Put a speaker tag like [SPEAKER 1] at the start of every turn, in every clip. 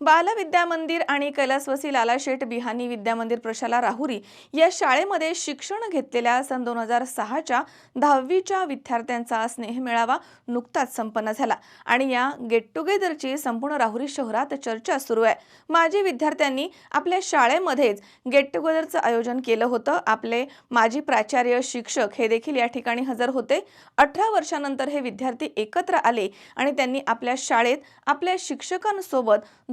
[SPEAKER 1] बालविद्या मंदिर आणि कैलासवसी लालाशेठ बिहानी विद्या मंदिर प्रशाला राहुरी या शाळेमध्ये शिक्षण घेतलेल्या सन दोन हजार सहाच्या दहावीच्या विद्यार्थ्यांचा स्नेह मेळावा नुकताच संपन्न झाला. आणि या गेट टुगेदरची संपूर्ण राहुरी शहरात चर्चा सुरू आहे. माजी विद्यार्थ्यांनी आपल्या शाळेमध्येच गेट टुगेदरचं आयोजन केलं होतं. आपले माजी प्राचार्य शिक्षक हे देखील या ठिकाणी हजर होते. अठरा वर्षानंतर हे विद्यार्थी एकत्र आले आणि त्यांनी आपल्या शाळेत आपल्या शिक्षकांसोबत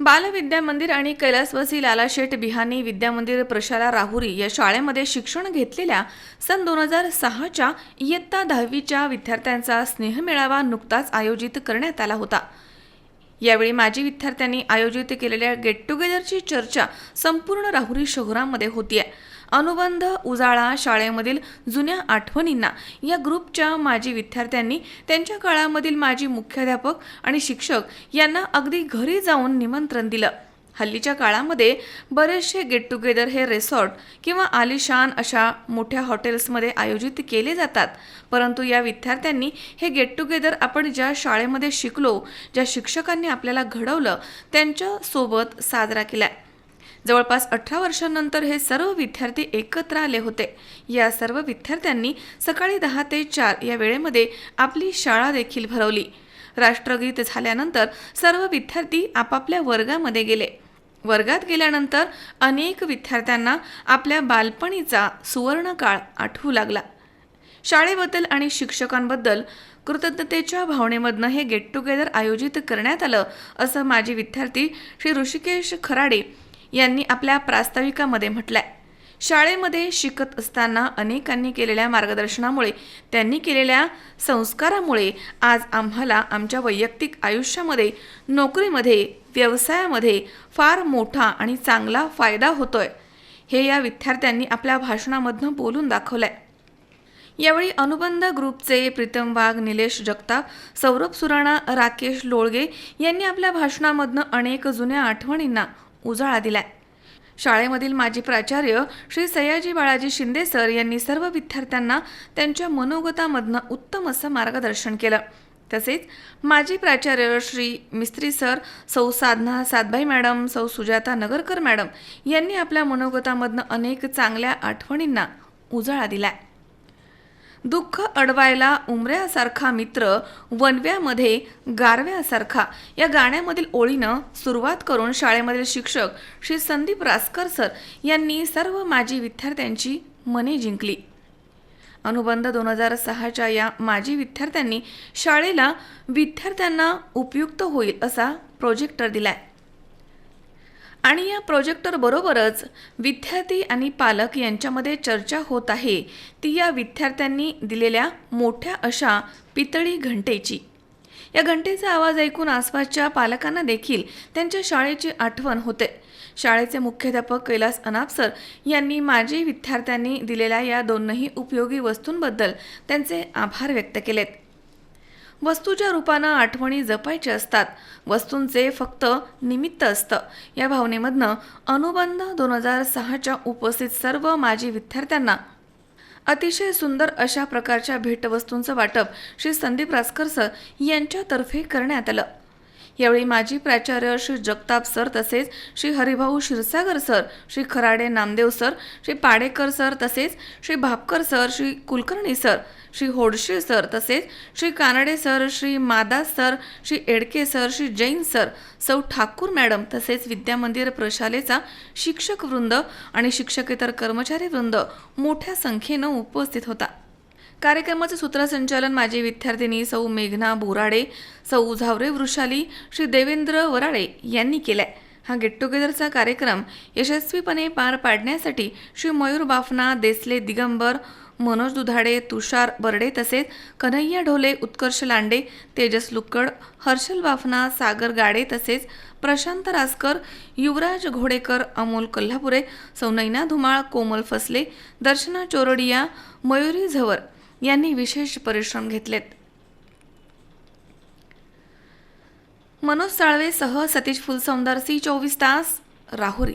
[SPEAKER 1] बालविद्या मंदिर आणि कैलासवासी लालाशेठ बिहानी विद्यामंदिर प्रशाला राहुरी या शाळेमध्ये शिक्षण घेतलेल्या सन दोन हजार सहाच्या इयत्ता दहावीच्या विद्यार्थ्यांचा स्नेहमेळावा नुकताच आयोजित करण्यात आला होता. यावेळी माजी विद्यार्थ्यांनी आयोजित केलेल्या गेट टुगेदरची चर्चा संपूर्ण राहुरी शहरामध्ये होती आहे अनुबंध उजाळा शाळेमधील जुन्या आठवणींना या ग्रुपच्या माजी विद्यार्थ्यांनी त्यांच्या काळामधील माजी मुख्याध्यापक आणि शिक्षक यांना अगदी घरी जाऊन निमंत्रण दिलं. हल्लीच्या काळामध्ये बरेचसे गेट टुगेदर हे रिसॉर्ट किंवा आलिशान अशा मोठ्या हॉटेल्समध्ये आयोजित केले जातात. परंतु या विद्यार्थ्यांनी हे गेट टुगेदर आपण ज्या शाळेमध्ये शिकलो ज्या शिक्षकांनी आपल्याला घडवलं त्यांच्यासोबत साजरा केला जवळपास अठरा वर्षांनंतर हे सर्व विद्यार्थी एकत्र आले होते. या सर्व विद्यार्थ्यांनी सकाळी दहा ते चार या वेळेमध्ये आपली शाळा देखील भरवली. राष्ट्रगीत झाल्यानंतर सर्व विद्यार्थी आपापल्या वर्गामध्ये गेले. वर्गात गेल्यानंतर अनेक विद्यार्थ्यांना आपल्या बालपणीचा सुवर्णकाळ आठवू लागला. शाळेबद्दल आणि शिक्षकांबद्दल कृतज्ञतेच्या भावनेमधनं हे गेट टुगेदर आयोजित करण्यात आलं असं माजी विद्यार्थी श्री ऋषिकेश खराडे यांनी आपल्या प्रास्ताविकामध्ये म्हटलंय. शाळेमध्ये शिकत असताना अनेकांनी केलेल्या मार्गदर्शनामुळे त्यांनी केलेल्या संस्कारामुळे आज आम्हाला आमच्या वैयक्तिक आयुष्यामध्ये नोकरीमध्ये व्यवसायामध्ये फार मोठा आणि चांगला फायदा होतोय हे या विद्यार्थ्यांनी आपल्या भाषणामधनं बोलून दाखवलंय. यावेळी अनुबंध ग्रुपचे प्रीतम वाघ निलेश जगताप सौरभ सुराणा राकेश लोळगे यांनी आपल्या भाषणामधनं अनेक जुन्या आठवणींना उजाळा दिलाय. शाळेमधील माजी प्राचार्य श्री सयाजी बाळाजी शिंदे सर यांनी सर्व विद्यार्थ्यांना त्यांच्या मनोगतामधनं उत्तम असं मार्गदर्शन केलं. तसेच माजी प्राचार्य श्री मिस्त्री सर सौ साधना सातभाई मॅडम सौ सुजाता नगरकर मॅडम यांनी आपल्या मनोगतामधनं अनेक चांगल्या आठवणींना उजाळा दिलाय. दुःख अडवायला उमऱ्यासारखा मित्र वनव्यामध्ये गारव्यासारखा. या गाण्यामधील ओळीनं सुरुवात करून शाळेमधील शिक्षक श्री संदीप रासकर सर यांनी सर्व माजी विद्यार्थ्यांची मने जिंकली. अनुबंध दोन हजार सहाच्या या माजी विद्यार्थ्यांनी शाळेला विद्यार्थ्यांना उपयुक्त होईल असा प्रोजेक्टर दिलाय. आणि या प्रोजेक्टर बरोबरच विद्यार्थी आणि पालक यांच्यामध्ये चर्चा होत आहे. ती या विद्यार्थ्यांनी दिलेल्या मोठ्या अशा पितळी घंटेची. या घंटेचा आवाज ऐकून आसपासच्या पालकांना देखील त्यांच्या शाळेची आठवण होते. शाळेचे मुख्याध्यापक कैलास अनापसर यांनी माजी विद्यार्थ्यांनी दिलेल्या या दोनही उपयोगी वस्तूंबद्दल त्यांचे आभार व्यक्त केलेत. वस्तूच्या रूपानं आठवणी जपायच्या असतात. वस्तूंचे फक्त निमित्त असतं. या भावनेमधनं अनुबंध दोन हजार सहाच्या उपस्थित सर्व माजी विद्यार्थ्यांना अतिशय सुंदर अशा प्रकारच्या भेटवस्तूंचं वाटप श्री संदीप रासकर सर यांच्यातर्फे करण्यात आलं. यावेळी माजी प्राचार्य श्री जगताप सर तसेच Shri Haribhau Kshirsagar sir Shri Kharade Namdev sir Shri Padekar sir तसेच Shri Bhapkar sir Shri Kulkarni sir Shri Hodshe sir तसेच Shri Kanade sir Shri Madas sir Shri Edke sir Shri Jain sir Sau Thakur madam तसेच विद्यामंदिर प्रशालेचा शिक्षक वृंद आणि शिक्षकेतर कर्मचारी वृंद मोठ्या संख्येनं उपस्थित होता. कार्यक्रमाचे सूत्रसंचालन माजी विद्यार्थिनी सौ मेघना बोराडे सौ झावरे वृषाली श्री देवेंद्र वराडे यांनी केलाय. हा गेट टुगेदरचा कार्यक्रम यशस्वीपणे पार पाडण्यासाठी श्री मयूर बाफना देसले दिगंबर मनोज दुधाडे तुषार बर्डे तसेच कन्हैया ढोले उत्कर्ष लांडे तेजस लुक्कड हर्षल बाफना सागर गाडे तसेच प्रशांत रासकर युवराज घोडेकर अमोल कोल्हापुरे सौनैना धुमाळ कोमल फसले दर्शना चोरडिया मयुरी झवर यांनी विशेष परिश्रम घेतलेत. मनोज साळवेसह सतीश फुलसौंदर सी चोवीस तास राहुरी.